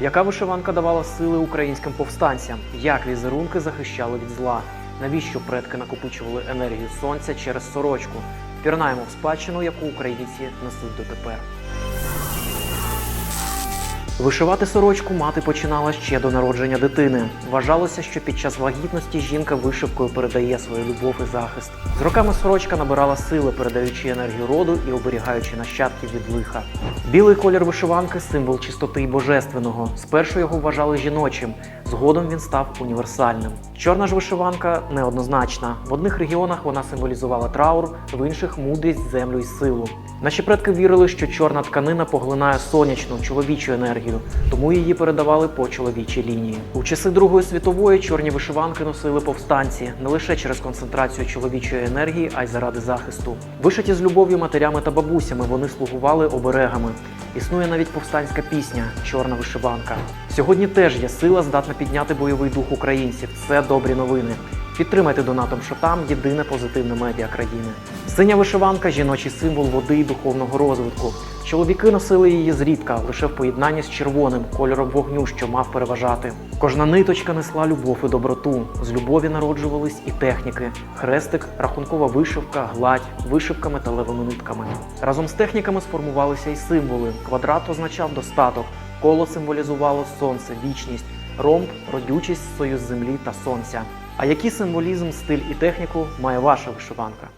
Яка вишиванка давала сили українським повстанцям? Як візерунки захищали від зла? Навіщо предки накопичували енергію сонця через сорочку? Пірнаємо в спадщину, яку українці несуть дотепер. Вишивати сорочку мати починала ще до народження дитини. Вважалося, що під час вагітності жінка вишивкою передає свою любов і захист. З роками сорочка набирала сили, передаючи енергію роду і оберігаючи нащадків від лиха. Білий колір вишиванки символ чистоти і божественного. Спершу його вважали жіночим, згодом він став універсальним. Чорна ж вишиванка неоднозначна. В одних регіонах вона символізувала траур, в інших мудрість, землю і силу. Наші предки вірили, що чорна тканина поглинає сонячну чоловічу енергію, тому її передавали по чоловічій лінії. У часи Другої світової чорні вишиванки носили повстанці не лише через концентрацію чоловічої енергії, а й заради захисту. Вишиті з любов'ю матерями та бабусями, вони слугували оберегами. Існує навіть повстанська пісня Чорна вишиванка. Сьогодні теж є сила, здатна підняти бойовий дух українців. Це добрі новини. Підтримайте донатом Шотам єдине позитивне медіа країни. Синя вишиванка жіночий символ води і духовного розвитку. Чоловіки носили її зрідка, лише в поєднанні з червоним кольором вогню, що мав переважати. Кожна ниточка несла любов і доброту. З любові народжувались і техніки: хрестик, рахункова вишивка, гладь, вишивка металевими нитками. Разом з техніками сформувалися й символи. Квадрат означав достаток, коло символізувало сонце, вічність, ромб родючість, союз землі та сонця. А який символізм, стиль і техніку має ваша вишиванка?